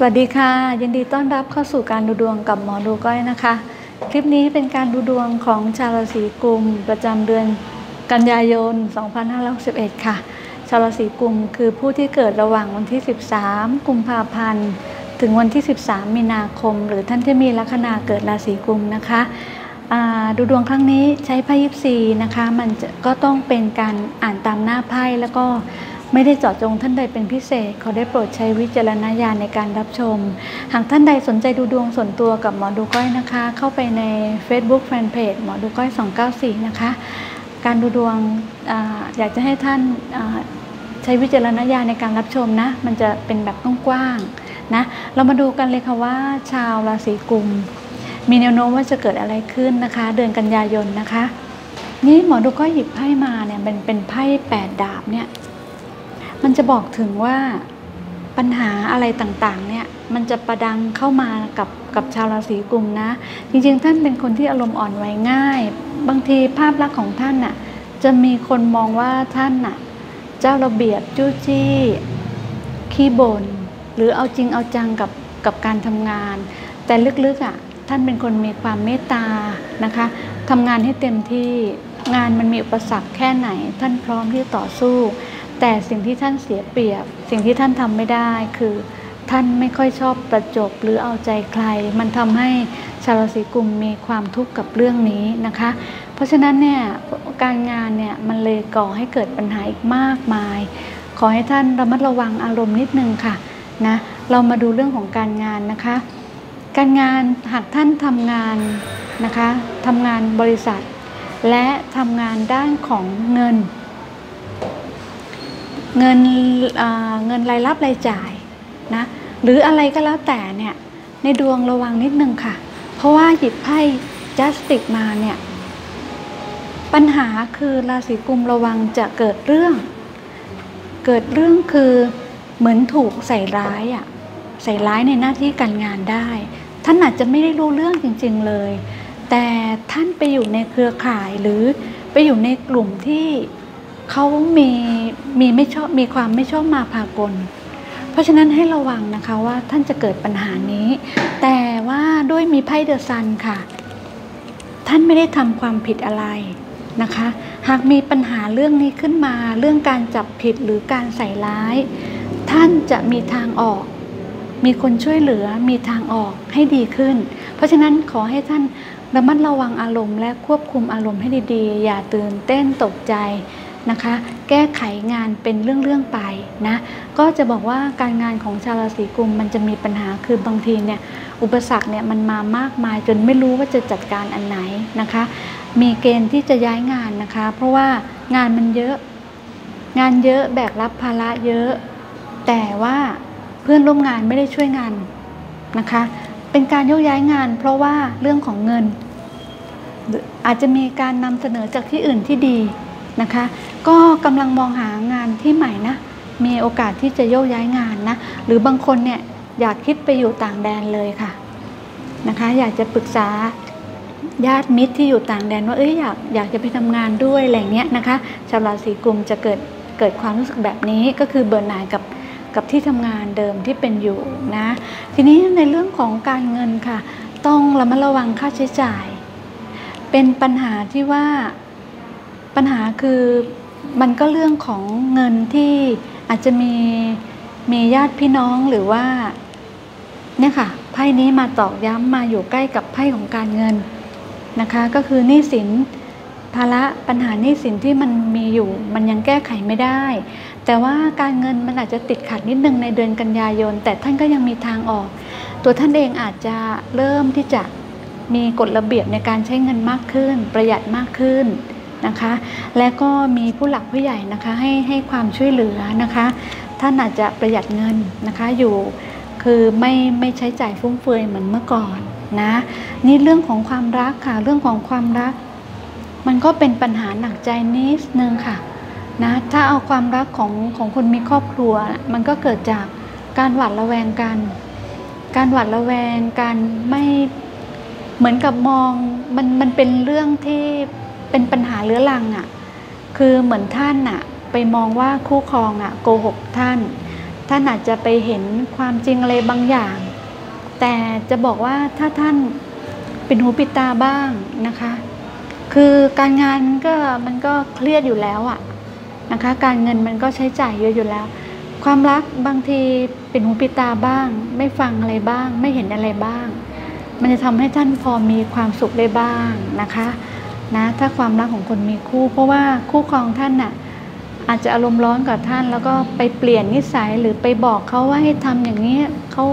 สวัสดีค่ะ ยินดีต้อนรับเข้าสู่การดูดวงกับหมอดูก้อยนะคะ คลิปนี้เป็นการดูดวงของชาวราศีกุมประจำเดือนกันยายน 2561 ค่ะ ชาวราศีกุมคือผู้ที่เกิดระหว่างวันที่ 13 กุมภาพันธ์ ถึงวันที่ 13 มีนาคม หรือท่านที่มีลัคนาเกิดราศีกุมนะคะดูดวงครั้งนี้ใช้ไพ่ยิปซีนะคะ มันก็ต้องเป็นการอ่านตามหน้าไพ่แล้วก็ ไม่ได้เจาะจงท่านใดเป็นพิเศษ ขอได้โปรดใช้วิจารณญาณในการรับชม หากท่านใดสนใจดูดวงส่วนตัวกับหมอดูก้อยนะคะ เข้าไปใน Facebook Fanpage หมอดูก้อย 294 นะคะ การดูดวงออยากจะให้ท่านใช้วิจารณญาณในการรับชมนะ มันจะเป็นแบบกว้างๆนะ เรามาดูกันเลยค่ะว่า ชาวราศีกุม มีแนวโน้มว่าจะเกิดอะไรขึ้นนะคะ เดือนกันยายนนะคะ นี่หมอดูก็หยิบไพ่มาเนี่ยเป็นเป็นไพ่แปดดาบเนี่ย มันจะบอกถึงว่าปัญหาอะไรต่างๆ เนี่ย มันจะประดังเข้ามากับกับชาวราศีกุมนะ จริงๆ ท่านเป็นคนที่อารมณ์อ่อนไหวง่าย บางทีภาพลักษณ์ของท่านน่ะจะมีคนมองว่าท่านน่ะเจ้าระเบียบจู้จี้ขี้บน่นหรือเอาจริงเอาจังกับกับการทำงาน แต่ลึกๆอะท่านเป็นคนมีความเมตตานะคะทำงานให้เต็มที่งานมันมีอุปสรรคแค่ไหน ท่านพร้อมที่ต่อสู้ แต่สิ่งที่ท่านเสียเปรียบ สิ่งที่ท่านทำไม่ได้คือ ท่านไม่ค่อยชอบประจบหรือเอาใจใคร มันทำให้ชาวราศีกุมมีความทุกข์กับเรื่องนี้นะคะ เพราะฉะนั้นเนี่ยการงานเนี่ยมันเลยก่อให้เกิดปัญหาอีกมากมาย ขอให้ท่านระมัดระวังอารมณ์นิดนึงค่ะนะเรามาดูเรื่องของการงานนะคะ การงานหากท่านทำงานนะคะทำงานบริษัท และทำงานด้านของเงิน เงินเงินรายรับรายจ่ายนะหรืออะไรก็แล้วแต่เนี่ยในดวงระวังนิดนึงค่ะ เพราะว่าหยิบไพ่จัสติกมาเนี่ยปัญหาคือราศีกุมระวังจะเกิดเรื่อง เกิดเรื่องคือเหมือนถูกใส่ร้ายอะ่ะใส่ร้ายในหน้าที่การงานได้ ท่านอาจจะไม่ได้รู้เรื่องจริง ๆเลย แต่ท่านไปอยู่ในเครือข่ายหรือไปอยู่ในกลุ่มที่ เขามีมีไม่ชอบมีความไม่ชอบมาพากล เพราะฉะนั้นให้ระวังนะคะว่าท่านจะเกิดปัญหานี้ แต่ว่าด้วยมีไพ่เดอะซันค่ะ ท่านไม่ได้ทำความผิดอะไรนะคะ หากมีปัญหาเรื่องนี้ขึ้นมา เรื่องการจับผิดหรือการใส่ร้าย ท่านจะมีทางออก มีคนช่วยเหลือมีทางออกให้ดีขึ้น เพราะฉะนั้นขอให้ท่านระมัดระวังอารมณ์และควบคุมอารมณ์ให้ดีๆ อย่าตื่นเต้นตกใจ นะคะ แก้ไขงานเป็นเรื่องๆไปนะก็จะบอกว่าการงานของชาวราศีกุมมันจะมีปัญหาคือบางทีเนี่ยอุปสรรคเนี่ยมันมามากมายจนไม่รู้ว่าจะจัดการอันไหนนะคะ มีเกณฑ์ที่จะย้ายงานนะคะ เพราะว่างานมันเยอะ งานเยอะแบกรับภาระเยอะ แต่ว่าเพื่อนร่วมงานไม่ได้ช่วยงานนะคะ เป็นการโยกย้ายงาน เพราะว่าเรื่องของเงิน อาจจะมีการนำเสนอจากที่อื่นที่ดี นะคะ ก็กำลังมองหางานที่ใหม่นะ มีโอกาสที่จะโยกย้ายงานนะ หรือบางคนเนี่ยอยากคิดไปอยู่ต่างแดนเลยค่ะนะคะ อยากจะปรึกษาญาติมิตรที่อยู่ต่างแดนว่าเอ้ยอยากอยากจะไปทำงานด้วยอะไรเงี้ยนะคะชาวราศีกุมจะเกิดเกิดความรู้สึกแบบนี้ก็คือเบื่อหน่ายกับกับที่ทำงานเดิมที่เป็นอยู่นะ ทีนี้ในเรื่องของการเงินค่ะ ต้องระมัดระวังค่าใช้จ่าย เป็นปัญหาที่ว่า ปัญหาคือมันก็เรื่องของเงินที่อาจจะมีมีญาติพี่น้องหรือว่าเนี่ยค่ะไพ่นี้มาตอกย้ำมาอยู่ใกล้กับไพ่ของการเงินนะคะ ก็คือหนี้สินภาระปัญหาหนี้สินที่มันมีอยู่มันยังแก้ไขไม่ได้ แต่ว่าการเงินมันอาจจะติดขัดนิดนึงในเดือนกันยายน แต่ท่านก็ยังมีทางออก ตัวท่านเองอาจจะเริ่มที่จะมีกฎระเบียบในการใช้เงินมากขึ้น ประหยัดมากขึ้น นะคะ และก็มีผู้หลักผู้ใหญ่นะคะให้ให้ความช่วยเหลือนะคะ ท่านอาจจะประหยัดเงินนะคะอยู่คือไม่ไม่ใช้จ่ายฟุ่มเฟือยเหมือนเมื่อก่อนนะนี่เรื่องของความรักค่ะเรื่องของความรัก มันก็เป็นปัญหาหนักใจนิดนึงค่ะนะถ้าเอาความรักของของคนมีครอบครัว มันก็เกิดจากการหวาดระแวงกัน การหวาดระแวงการไม่เหมือนกับมองมันมันเป็นเรื่องที่ เป็นปัญหาเรื้อรังอะ่ะคือเหมือนท่านอะ่ะไปมองว่าคู่ครองอะ่ะโกหกท่านทท่านอาจจะไปเห็นความจริงอะไรบางอย่าง แต่จะบอกว่าถ้าท่านเป็นหูปิดตาบ้างนะคะ คือการงานก็มันก็เครียดอยู่แล้วอะนะคะ การเงินมันก็ใช้จ่ายเยอะอยู่แล้ว ความรักบางทีเป็นหูปิดตาบ้าง ไม่ฟังอะไรบ้าง ไม่เห็นอะไรบ้าง มันจะทำให้ท่านพอมีความสุขได้บ้างนะคะ นะถ้าความรักของคนมีคู่ เพราะว่าคู่ครองท่านน่ะอาจจะอารมณ์ร้อนกับท่าน แล้วก็ไปเปลี่ยนนิสัยหรือไปบอกเขาว่าให้ทำอย่างนี้เขา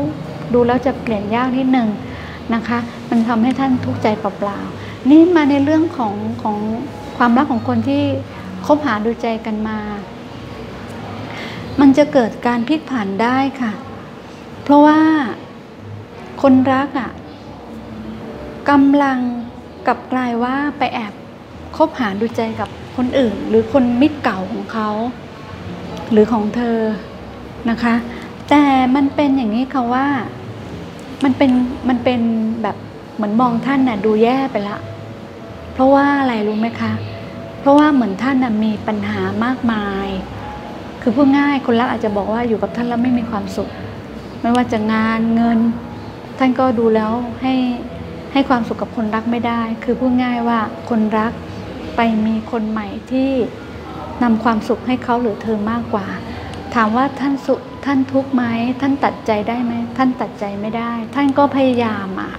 ดูแล้วจะเปลี่ยนยากนิดนึงนะคะ มันทำให้ท่านทุกข์ใจเปล่าๆนี่มาในเรื่องของของความรักของคนที่คบหาดูใจกันมา มันจะเกิดการพลิกผันได้ค่ะ เพราะว่าคนรักอะกำลัง กลับกลายว่าไปแอบคบหาดูใจกับคนอื่น หรือคนมิตรเก่าของเขา หรือของเธอนะคะ แต่มันเป็นอย่างนี้ค่ะว่ามันเป็นมันเป็นแบบเหมือนมองท่านน่ะดูแย่ไปละ เพราะว่าอะไรรู้ไหมคะ เพราะว่าเหมือนท่านน่ะมีปัญหามากมาย คือพูดง่ายคนรักอาจจะบอกว่าอยู่กับท่านแล้วไม่มีความสุข ไม่ว่าจะงานเงิน ท่านก็ดูแล้วให้ ให้ความสุขกับคนรักไม่ได้ คือพูดง่ายว่าคนรักไปมีคนใหม่ที่นำความสุขให้เขาหรือเธอมากกว่า ถามว่าท่านสุขท่านทุกข์ไหมท่านตัดใจได้ไหมท่านตัดใจไม่ได้ ท่านก็พยายามอะ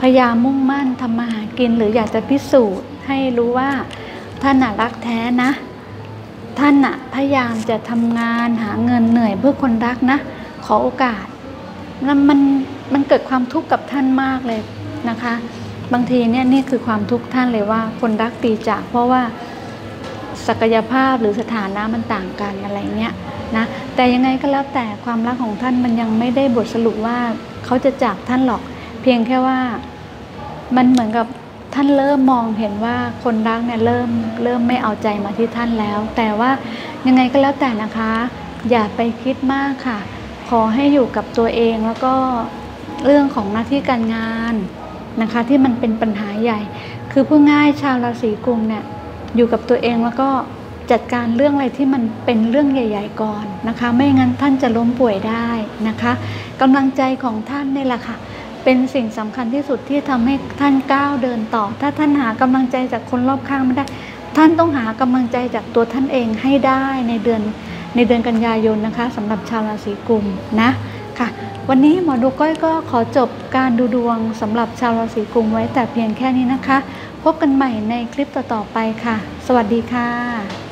พยายามมุ่งมั่นทำมาหากินหรืออยากจะพิสูจน์ ให้รู้ว่าท่านน่ะรักแท้นะ ท่านน่ะพยายามจะทำงานหาเงินเหนื่อยเพื่อคนรักนะ ขอโอกาสแล้วมันมันเกิดความทุกข์กับท่านมากเลย นะคะ บางทีเนี่ยนี่คือความทุกข์ท่านเลยว่าคนรักตีจาก เพราะว่าศักยภาพหรือสถานะมันต่างกันอะไรเงี้ยนะแต่ยังไงก็แล้วแต่ความรักของท่านมันยังไม่ได้บทสรุปว่าเขาจะจากท่านหรอก เพียงแค่ว่ามันเหมือนกับท่านเริ่มมองเห็นว่าคนรักเนี่ยเริ่มเริ่มไม่เอาใจมาที่ท่านแล้ว แต่ว่ายังไงก็แล้วแต่นะคะ อย่าไปคิดมากค่ะ ขอให้อยู่กับตัวเองแล้วก็เรื่องของหน้าที่การงาน นะคะที่มันเป็นปัญหาใหญ่ คือผู้ง่ายชาวราศีกุมเนี่ยอยู่กับตัวเองแล้วก็จัดการเรื่องอะไรที่มันเป็นเรื่องใหญ่ ๆ ก่อนนะคะ ไม่งั้นท่านจะล้มป่วยได้นะคะกำลังใจของท่านนี่แหละค่ะ เป็นสิ่งสำคัญที่สุดที่ทำให้ท่านก้าวเดินต่อ ถ้าท่านหากำลังใจจากคนรอบข้างไม่ได้ ท่านต้องหากำลังใจจากตัวท่านเองให้ได้ในเดือนในเดือนกันยายนนะคะสำหรับชาวราศีกุมนะ ค่ะ วันนี้หมอดูก้อยก็ขอจบการดูดวงสำหรับชาวราศีกุมไว้แต่เพียงแค่นี้นะคะ พบกันใหม่ในคลิปต่อๆไปค่ะ สวัสดีค่ะ